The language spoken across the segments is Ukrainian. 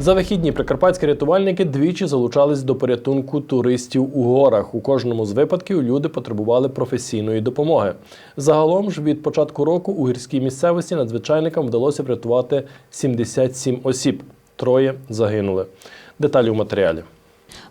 За вихідні прикарпатські рятувальники двічі залучались до порятунку туристів у горах. У кожному з випадків люди потребували професійної допомоги. Загалом ж від початку року у гірській місцевості надзвичайникам вдалося врятувати 77 осіб. Троє загинули. Деталі у матеріалі.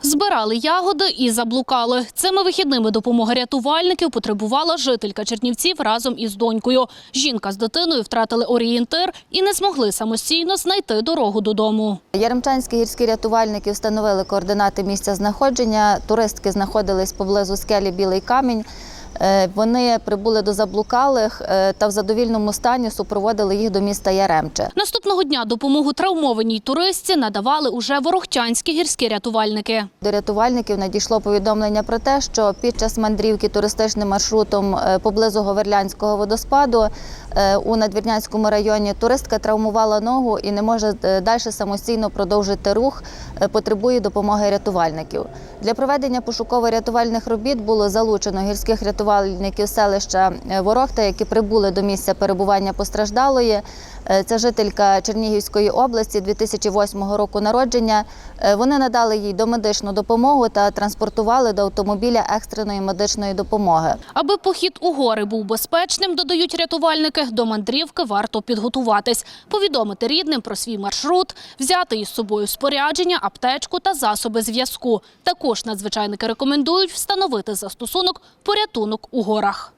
Збирали ягоди і заблукали. Цими вихідними допомоги рятувальників потребувала жителька Чернівців разом із донькою. Жінка з дитиною втратили орієнтир і не змогли самостійно знайти дорогу додому. Яремчанські гірські рятувальники встановили координати місця знаходження. Туристки знаходились поблизу скелі Білий камінь. Е, Вони прибули до заблукалих е, та в задовільному стані супроводили їх до міста Яремче. Наступного дня допомогу травмованій туристці надавали уже ворохтянські гірські рятувальники. До рятувальників надійшло повідомлення про те, що під час мандрівки туристичним маршрутом е, поблизу Говерлянського водоспаду у Надвірнянському районі туристка травмувала ногу і не може далі самостійно продовжити рух, потребує допомоги рятувальників. Для проведення пошуково-рятувальних робіт було залучено гірських рятувальників селища е, Ворохта, які прибули до місця перебування постраждалої. Е, Це жителька Чернігівської області 2008 року народження. Е, Вони надали їй домедичну допомогу та транспортували до автомобіля екстреної медичної допомоги. Аби похід у гори був безпечним, додають рятувальники, до мандрівки варто підготуватись, повідомити рідним про свій маршрут, взяти із собою спорядження, аптечку та засоби зв'язку. Також надзвичайники рекомендують встановити застосунок порятунок у горах.